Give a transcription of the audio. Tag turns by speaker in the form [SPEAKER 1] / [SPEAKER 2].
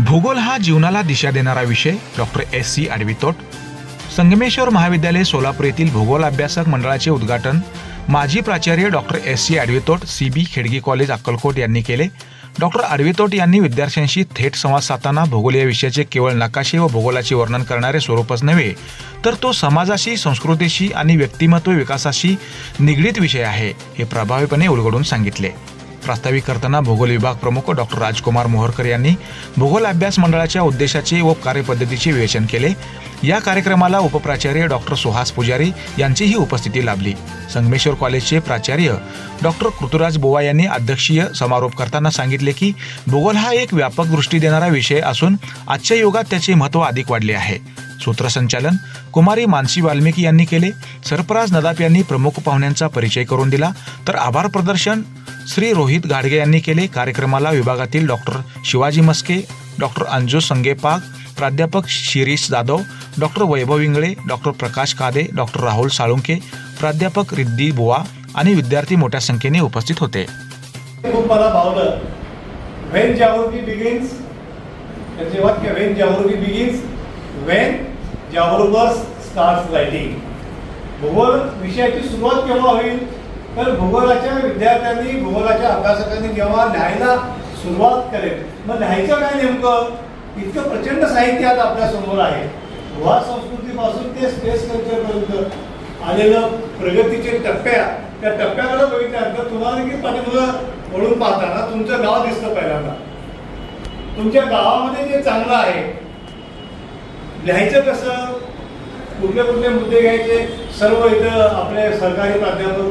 [SPEAKER 1] भूगोल हा जीवनाला दिशा देणारा विषय doctor S C Adavitot. Sangameshwar महाविद्यालय सोलापूर येथील भूगोल अभ्यासक मंडळाचे उद्घाटन माजी प्राचार्य doctor S C Adavitot C B Khedgi college Akkalkot यांनी केले. डॉक्टर आडवितोट यांनी विद्यार्थ्यांशी थेट संवाद साधताना भूगोल या विषयाचे केवळ नकाशे व भूगोलाचे वर्णन करणारे स्वरूपच नव्हे तर तो समाजाशी संस्कृतीशी आणि व्यक्तिमत्व विकासाशी निगडीत विषय आहे हे प्रभावीपणे उलगडून सांगितले. प्रास्ताविक करताना भूगोल विभाग प्रमुख डॉक्टर राजकुमार मोहरकर यांनी भूगोल अभ्यास मंडळाच्या उद्देशाचे व कार्यपद्धतीचे विवेचन केले. या कार्यक्रमाला उपप्राचार्य डॉक्टर सुहास पुजारी यांचीही उपस्थिती लाभली. संगमेश्वर कॉलेजचे प्राचार्य डॉक्टर कृतुराज बोवा यांनी अध्यक्षीय समारोप करताना सांगितले की भूगोल हा एक व्यापक दृष्टी देणारा विषय असून आजच्या युगात त्याचे महत्त्व अधिक वाढले आहे. सूत्रसंचालन कुमारी मानसी वाल्मिकी यांनी केले. सरफराज नदाप यांनी प्रमुख पाहुण्यांचा परिचय करून दिला. तर आभार प्रदर्शन श्री रोहित गाडगे यांनी केले कार्यक्रमाला विभागातील डॉक्टर शिवाजी मस्के डॉक्टर अंजू संगेपाग प्राध्यापक Shirish Jadhav doctor Vaibhav Ingale doctor Prakash Kade doctor Rahul Salunke प्राध्यापक रिद्धी बुवा आणि विद्यार्थी मोठ्या संख्येने उपस्थित होते.
[SPEAKER 2] खूप मला भावलं वेन जागृती बिगिन्स त्याचे वाक्य वेन जागृती बिगिन्स वेन जागृबस स्टार्ट लाईटिंग भूगोल विषयाची सुरुवात केव्हा होईल? तर भूगोलाच्या विद्यार्थ्यांनी भूगोलाच्या अभ्यासकांनी जेव्हा लिहायला सुरुवात करेल मग लिहायचं काय नेमकं? इतकं प्रचंड साहित्य आज आपल्यासमोर आहे. गुहा संस्कृतीपासून ते स्पेस कल्चरपर्यंत आलेलं प्रगतीचे टप्प्या त्या टप्प्याकडे बघितल्यानंतर तुम्हाला की पाठीमुळं वळून पाहताना तुमचं गाव दिसतं पहिल्यांदा. तुमच्या गावामध्ये जे चांगलं आहे लिहायचं कसं? कुठले कुठले मुद्दे घ्यायचे? सर्व इथं आपले सरकारी प्राध्यापक